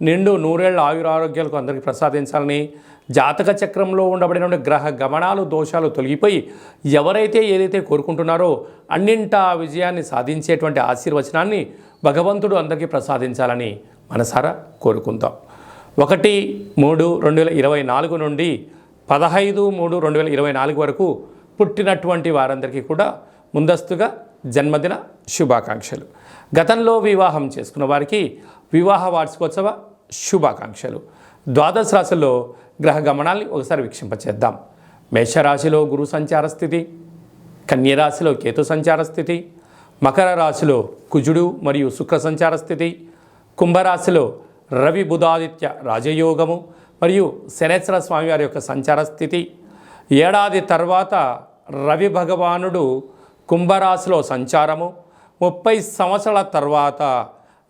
నిండు నూరేళ్ళ ఆయురారోగ్యాలకు అందరికీ ప్రసాదించాలని జాతక చక్రంలో ఉండబడిన గ్రహ గమనాలు దోషాలు తొలగిపోయి ఎవరైతే ఏదైతే కోరుకుంటున్నారో అన్నింటా విజయాన్ని సాధించేటువంటి ఆశీర్వచనాన్ని భగవంతుడు అందరికీ ప్రసాదించాలని మనసారా కోరుకుందాం. ఒకటి మూడు రెండు వేల ఇరవై నాలుగు నుండి పదహైదు మూడు రెండు వేల ఇరవై నాలుగు వరకు పుట్టినటువంటి వారందరికీ కూడా ముందస్తుగా జన్మదిన శుభాకాంక్షలు. గతంలో వివాహం చేసుకున్న వారికి వివాహ వార్షికోత్సవ శుభాకాంక్షలు. ద్వాదశ రాశుల్లో గ్రహ గమనాల్ని ఒకసారి వీక్షింపచేద్దాం. మేషరాశిలో గురు సంచార స్థితి కన్యరాశిలో కేతు సంచార స్థితి మకర రాశిలో కుజుడు మరియు శుక్ర సంచార స్థితి కుంభరాశిలో రవి బుధాదిత్య రాజయోగము మరియు శనేశ్వర స్వామివారి యొక్క సంచార స్థితి. ఏడాది తర్వాత రవి భగవానుడు కుంభరాశిలో సంచారము. ముప్పై సంవత్సరాల తర్వాత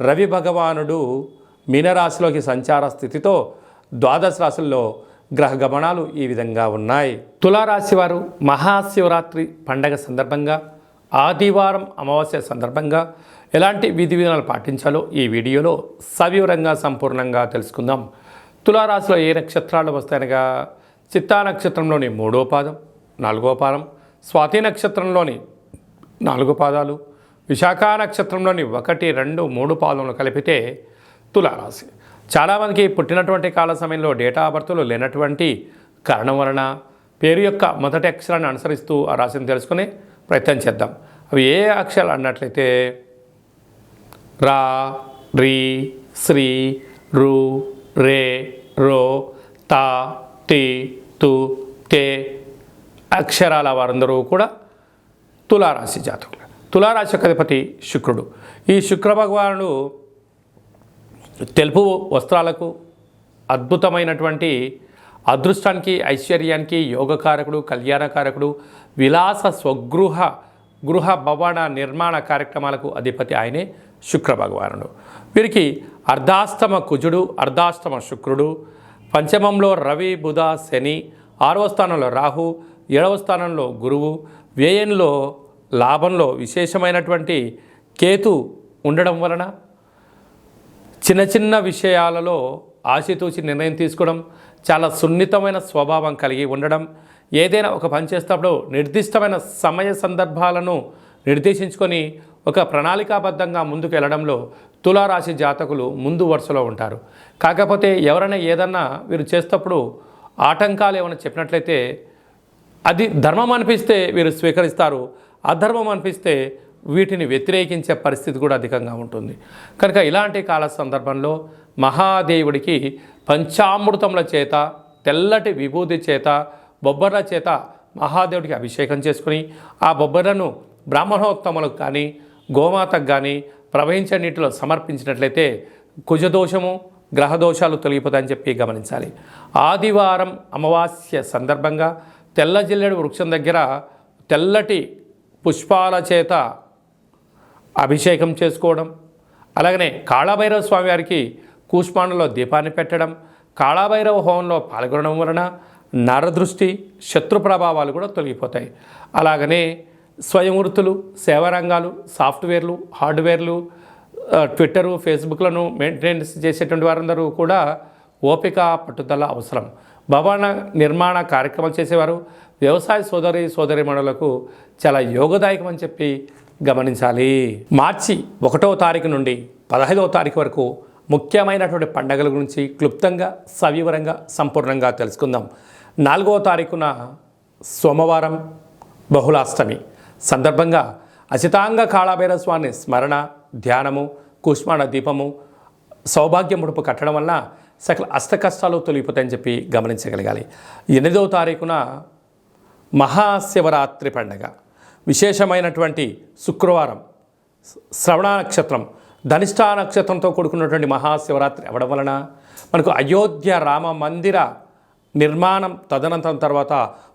రవి భగవానుడు మీనరాశిలోకి సంచార స్థితితో ద్వాదశ రాశుల్లో గ్రహ గమనాలు ఈ విధంగా ఉన్నాయి. తులారాశి వారు మహాశివరాత్రి పండగ సందర్భంగా ఆదివారం అమావాస్య సందర్భంగా ఎలాంటి విధి విధానాలు పాటించాలో ఈ వీడియోలో సవివరంగా సంపూర్ణంగా తెలుసుకుందాం. తులారాశిలో ఏ నక్షత్రాలు వస్తాయనగా చిత్తా నక్షత్రంలోని మూడో పాదం నాలుగో పాదం స్వాతి నక్షత్రంలోని నాలుగు పాదాలు విశాఖ నక్షత్రంలోని ఒకటి రెండు మూడు పాదములు కలిపితే తులారాశి. చాలామందికి పుట్టినటువంటి కాల సమయంలో డేటా ఆఫ్ బర్త్లు లేనటువంటి కారణం వలన పేరు యొక్క మొదటి అక్షరాన్ని అనుసరిస్తూ ఆ రాశిని తెలుసుకునే ప్రయత్నం చేద్దాం. అవి ఏ అక్షరాలు అన్నట్లయితే రా రీ శ్రీ రు రే రో తా తి తు తే అక్షరాల వారందరూ కూడా తులారాశి జాతకులు. తులారాశి అధిపతి శుక్రుడు. ఈ శుక్ర భగవానుడు తెలుపు వస్త్రాలకు అద్భుతమైనటువంటి అదృష్టానికి ఐశ్వర్యానికి యోగకారకుడు కళ్యాణకారకుడు విలాస స్వగృహ గృహ భవన నిర్మాణ కార్యక్రమాలకు అధిపతి ఆయనే శుక్ర భగవానుడు. వీరికి అర్ధాష్టమ కుజుడు అర్ధాష్టమ శుక్రుడు పంచమంలో రవి బుధ శని ఆరవ స్థానంలో రాహు ఏడవ స్థానంలో గురువు వ్యయంలో లాభంలో విశేషమైనటువంటి కేతు ఉండడం వలన చిన్న చిన్న విషయాలలో ఆశతూచి నిర్ణయం తీసుకోవడం చాలా సున్నితమైన స్వభావం కలిగి ఉండడం ఏదైనా ఒక పని చేసేటప్పుడు నిర్దిష్టమైన సమయ సందర్భాలను నిర్దేశించుకొని ఒక ప్రణాళికాబద్ధంగా ముందుకు వెళ్ళడంలో తులారాశి జాతకులు ముందు వరుసలో ఉంటారు. కాకపోతే ఎవరైనా ఏదన్నా వీరు చేసేటప్పుడు ఆటంకాలు ఏమైనా చెప్పినట్లయితే అది ధర్మం అనిపిస్తే వీరు స్వీకరిస్తారు. అధర్మం అనిపిస్తే వీటిని వ్యతిరేకించే పరిస్థితి కూడా అధికంగా ఉంటుంది. కనుక ఇలాంటి కాల సందర్భంలో మహాదేవుడికి పంచామృతముల చేత తెల్లటి విభూతి చేత బొబ్బర్ల చేత మహాదేవుడికి అభిషేకం చేసుకుని ఆ బొబ్బర్లను బ్రాహ్మణోత్తములకు కానీ గోమాతకు కానీ ప్రవహించే నీటిలో సమర్పించినట్లయితే కుజదోషము గ్రహదోషాలు తొలగిపోతాయని చెప్పి గమనించాలి. ఆదివారం అమావాస్య సందర్భంగా తెల్ల జిల్లెడు వృక్షం దగ్గర తెల్లటి పుష్పాల చేత అభిషేకం చేసుకోవడం అలాగనే కాళభైరవ స్వామి వారికి కూష్మాండలో దీపాన్ని పెట్టడం కాళాభైరవ హోమంలో పాల్గొనడం వలన నరదృష్టి శత్రు ప్రభావాలు కూడా తొలగిపోతాయి. అలాగనే స్వయం వృత్తులు సేవారంగాలు సాఫ్ట్వేర్లు హార్డ్వేర్లు ట్విట్టరు ఫేస్బుక్లను మెయింటెనెన్స్ చేసేటువంటి వారందరూ కూడా ఓపిక పట్టుదల అవసరం. భవన నిర్మాణ కార్యక్రమాలు చేసేవారు వ్యవసాయ సోదరి సోదరిమణులకు చాలా యోగదాయకం అని చెప్పి గమనించాలి. మార్చి ఒకటో తారీఖు నుండి పదహైదవ తారీఖు వరకు ముఖ్యమైనటువంటి పండగల గురించి క్లుప్తంగా సవివరంగా సంపూర్ణంగా తెలుసుకుందాం. నాలుగవ తారీఖున సోమవారం బహుళాష్టమి. సందర్భంగా అచితాంగ కాళాభైర స్వామి స్మరణ ధ్యానము కుష్మాణ దీపము సౌభాగ్య ముడుపు కట్టడం వల్ల సకల అష్ట కష్టాలు తొలగిపోతాయని చెప్పి గమనించగలగాలి. ఎనిమిదవ తారీఖున మహాశివరాత్రి పండగ. విశేషమైనటువంటి శుక్రవారం శ్రవణ నక్షత్రం ధనిష్టా నక్షత్రంతో కూడుకున్నటువంటి మహాశివరాత్రి అవ్వడం వలన మనకు అయోధ్య రామ మందిర నిర్మాణం తదనంతరం తర్వాత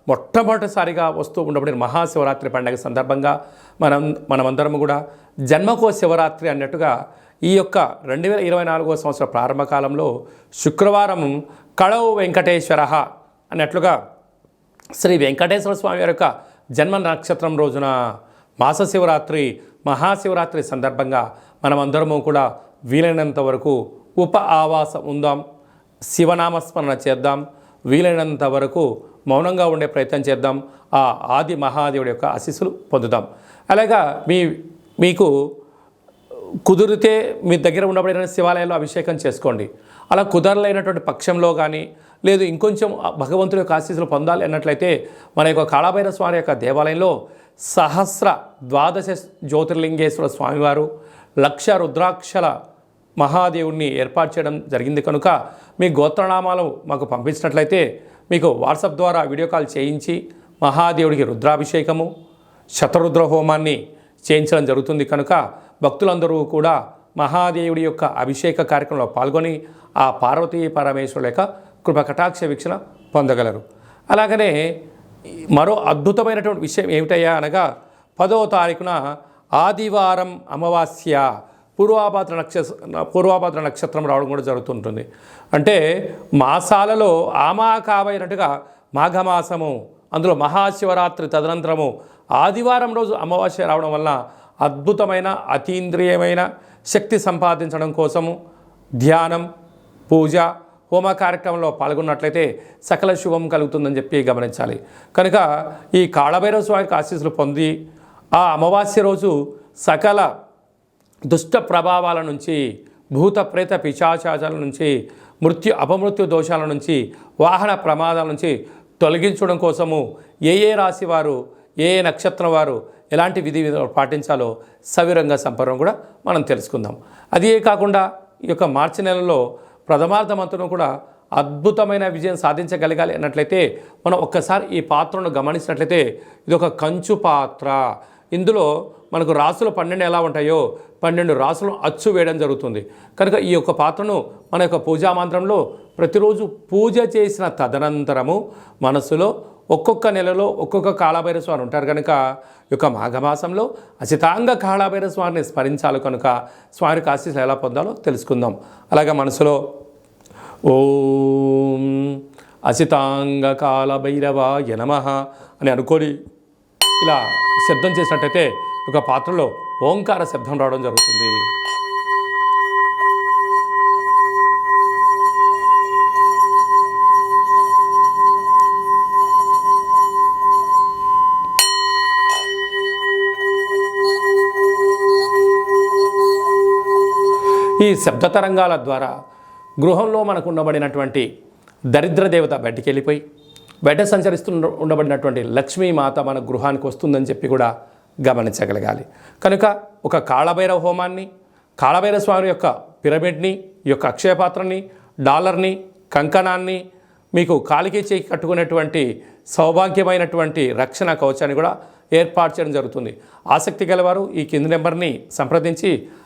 మొట్టమొదటిసారిగా వస్తూ ఉండబడిన మహాశివరాత్రి పండగ సందర్భంగా మనం మనమందరం కూడా జన్మకో శివరాత్రి అన్నట్టుగా ఈ యొక్క రెండు వేల ఇరవై నాలుగో సంవత్సర ప్రారంభ కాలంలో శుక్రవారం కళవు వెంకటేశ్వర అన్నట్లుగా శ్రీ వెంకటేశ్వర స్వామి వారి యొక్క జన్మ నక్షత్రం రోజున మాస శివరాత్రి మహాశివరాత్రి సందర్భంగా మనమందరము కూడా వీలైనంత వరకు ఉప ఆవాసం ఉందాం శివనామస్మరణ చేద్దాం వీలైనంత వరకు మౌనంగా ఉండే ప్రయత్నం చేద్దాం ఆ ఆది మహాదేవుడి యొక్క ఆశీస్సులు పొందుదాం. అలాగా మీ మీకు కుదిరితే మీ దగ్గర ఉన్నప్పుడు ఏదైనా శివాలయంలో అభిషేకం చేసుకోండి. అలా కుదరలేనటువంటి పక్షంలో కానీ లేదు ఇంకొంచెం భగవంతుడి యొక్క ఆశీస్సులు పొందాలి అన్నట్లయితే మన యొక్క కాళభైర స్వామి యొక్క దేవాలయంలో సహస్ర ద్వాదశ జ్యోతిర్లింగేశ్వర స్వామివారు లక్ష రుద్రాక్షల మహాదేవుడిని ఏర్పాటు చేయడం జరిగింది కనుక మీ గోత్రనామాలు మాకు పంపించినట్లయితే మీకు వాట్సాప్ ద్వారా వీడియో కాల్ చేయించి మహాదేవుడికి రుద్రాభిషేకము శతరుద్ర హోమాన్ని చేయించడం జరుగుతుంది కనుక భక్తులందరూ కూడా మహాదేవుడి యొక్క అభిషేక కార్యక్రమంలో పాల్గొని ఆ పార్వతీ పరమేశ్వరుల యొక్క కృప కటాక్ష వీక్షణ పొందగలరు. అలాగనే మరో అద్భుతమైనటువంటి విషయం ఏమిటయ్యా అనగా పదవ తారీఖున ఆదివారం అమావాస్య పూర్వాభాద్ర నక్షత్ర పూర్వాభాద్ర నక్షత్రం రావడం కూడా జరుగుతుంటుంది. అంటే మాసాలలో ఆమాకావైనట్టుగా మాఘమాసము అందులో మహాశివరాత్రి తదనంతరము ఆదివారం రోజు అమావాస్య రావడం వల్ల అద్భుతమైన అతీంద్రియమైన శక్తి సంపాదించడం కోసము ధ్యానం పూజ హోమ కార్యక్రమంలో పాల్గొన్నట్లయితే సకల శుభం కలుగుతుందని చెప్పి గమనించాలి. కనుక ఈ కాళభైరవ స్వామికి ఆశీస్సులు పొంది ఆ అమావాస్య రోజు సకల దుష్ట ప్రభావాల నుంచి భూత ప్రేత పిశాచాచాల నుంచి మృత్యు అపమృత్యు దోషాల నుంచి వాహన ప్రమాదాల నుంచి తొలగించడం కోసము ఏ ఏ రాశి వారు ఏ ఏ నక్షత్రం వారు ఎలాంటి విధి విధాలు పాటించాలో సవిరంగా సంపర్కం కూడా మనం తెలుసుకుందాం. అదే కాకుండా ఈ యొక్క మార్చి నెలలో ప్రథమార్థమంతను కూడా అద్భుతమైన విజయం సాధించగలగాలి అన్నట్లయితే మనం ఒక్కసారి ఈ పాత్రను గమనించినట్లయితే ఇది ఒక కంచు పాత్ర. ఇందులో మనకు రాసులు పన్నెండు ఎలా ఉంటాయో పన్నెండు రాసులను అచ్చు వేయడం జరుగుతుంది. కనుక ఈ యొక్క పాత్రను మన యొక్క పూజా మంత్రంలో ప్రతిరోజు పూజ చేసిన తదనంతరము మనసులో ఒక్కొక్క నెలలో ఒక్కొక్క కాళభైర స్వామి ఉంటారు కనుక ఈ యొక్క మాఘమాసంలో అచితాంగ కాళభైర స్వామిని స్మరించాలి కనుక స్వామికి ఆశీస్సులు ఎలా పొందాలో తెలుసుకుందాం. అలాగే మనసులో ఓం అసితాంగ కాలభైరవాయ నమ అని అనుకొని ఇలా శబ్దం చేసినట్టయితే ఒక పాత్రలో ఓంకార శబ్దం రావడం జరుగుతుంది. ఈ శబ్ద తరంగాల ద్వారా గృహంలో మనకు ఉండబడినటువంటి దరిద్ర దేవత బయటికి వెళ్ళిపోయి బయట సంచరిస్తూ ఉండబడినటువంటి లక్ష్మీమాత మన గృహానికి వస్తుందని చెప్పి కూడా గమనించగలగాలి. కనుక ఒక కాళభైరవ హోమాన్ని కాళభైరవ స్వామి యొక్క పిరమిడ్ని ఈ యొక్క అక్షయపాత్రని డాలర్ని కంకణాన్ని మీకు కాలికి చేయి కట్టుకునేటువంటి సౌభాగ్యమైనటువంటి రక్షణ కవచాన్ని కూడా ఏర్పాటు చేయడం జరుగుతుంది. ఆసక్తి గలవారు ఈ కింది నెంబర్ని సంప్రదించి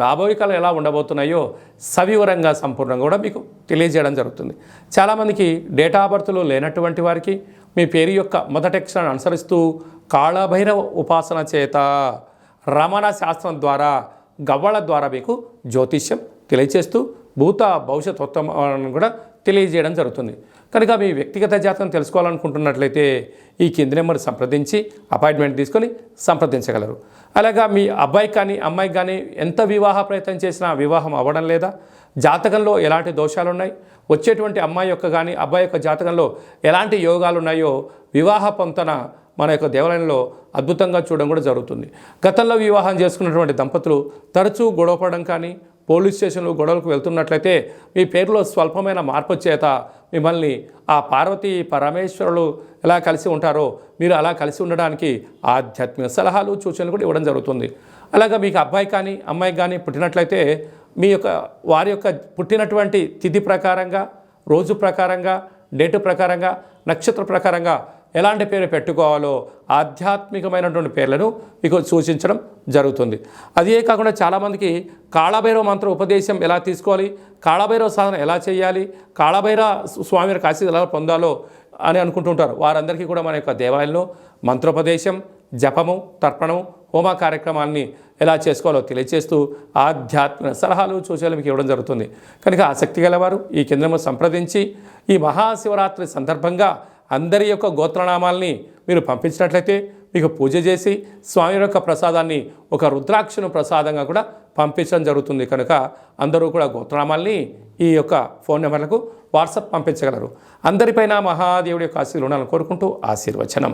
రాబోయే కాలం ఎలా ఉండబోతున్నాయో సవివరంగా సంపూర్ణంగా కూడా మీకు తెలియజేయడం జరుగుతుంది. చాలామందికి డేటా బర్త్లు లేనటువంటి వారికి మీ పేరు యొక్క మొదటి అక్షరాన్ని అనుసరిస్తూ కాళభైరవ ఉపాసన చేత రమణ శాస్త్రం ద్వారా గవ్వల ద్వారా మీకు జ్యోతిష్యం తెలియచేస్తూ భూత భవిష్యత్ ఉత్తమాలను కూడా తెలియజేయడం జరుగుతుంది. కనుక మీ వ్యక్తిగత జాతకం తెలుసుకోవాలనుకుంటున్నట్లయితే ఈ కింది నెంబర్ సంప్రదించి అపాయింట్మెంట్ తీసుకొని సంప్రదించగలరు. అలాగా మీ అబ్బాయి కానీ అమ్మాయి కానీ ఎంత వివాహ ప్రయత్నం చేసినా వివాహం అవ్వడం లేదా జాతకంలో ఎలాంటి దోషాలు ఉన్నాయి వచ్చేటువంటి అమ్మాయి యొక్క కానీ అబ్బాయి యొక్క జాతకంలో ఎలాంటి యోగాలు ఉన్నాయో వివాహ పొంతన మన యొక్క దేవాలయంలో అద్భుతంగా చూడడం కూడా జరుగుతుంది. గతంలో వివాహం చేసుకున్నటువంటి దంపతులు తరచూ గొడవపడడం కానీ పోలీస్ స్టేషన్లు గొడవలకు వెళ్తున్నట్లయితే మీ పేరులో స్వల్పమైన మార్పు చేత మిమ్మల్ని ఆ పార్వతి పరమేశ్వరులు ఎలా కలిసి ఉంటారో మీరు అలా కలిసి ఉండడానికి ఆధ్యాత్మిక సలహాలు సూచనలు కూడా ఇవ్వడం జరుగుతుంది. అలాగా మీకు అబ్బాయి కానీ అమ్మాయి కానీ పుట్టినట్లయితే మీ యొక్క వారి యొక్క పుట్టినటువంటి తిథి ప్రకారంగా రోజు ప్రకారంగా డేటు ప్రకారంగా నక్షత్ర ప్రకారంగా ఎలాంటి పేరు పెట్టుకోవాలో ఆధ్యాత్మికమైనటువంటి పేర్లను మీకు సూచించడం జరుగుతుంది. అదే కాకుండా చాలామందికి కాళభైరవ మంత్ర ఉపదేశం ఎలా తీసుకోవాలి కాళభైరవ సాధన ఎలా చేయాలి కాళభైరవ స్వామి యొక్క ఎలా పొందాలో అని అనుకుంటుంటారు. వారందరికీ కూడా మన యొక్క దేవాలయంలో మంత్రోపదేశం జపము తర్పణము హోమ కార్యక్రమాన్ని ఎలా చేసుకోవాలో తెలియజేస్తూ ఆధ్యాత్మిక సలహాలు సూచనలు మీకు ఇవ్వడం జరుగుతుంది. కనుక ఆసక్తి గలవారు ఈ కేంద్రము సంప్రదించి ఈ మహాశివరాత్రి సందర్భంగా అందరి యొక్క గోత్రనామాల్ని మీరు పంపించినట్లయితే మీకు పూజ చేసి స్వామి యొక్క ప్రసాదాన్ని ఒక రుద్రాక్షను ప్రసాదంగా కూడా పంపించడం జరుగుతుంది. కనుక అందరూ కూడా గోత్రనామాల్ని ఈ యొక్క ఫోన్ నెంబర్లకు వాట్సాప్ పంపించగలరు. అందరిపైన మహాదేవుడి యొక్క ఆశీర్వాదాలను ఉండాలని కోరుకుంటూ ఆశీర్వచనం.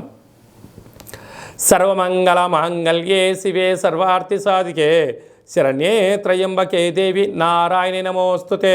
సర్వమంగళ మాంగళ్యే శివే సర్వార్థి సాధికే. శరణ్యే త్రయంబకే దేవి. నారాయణ నమోస్తుతే.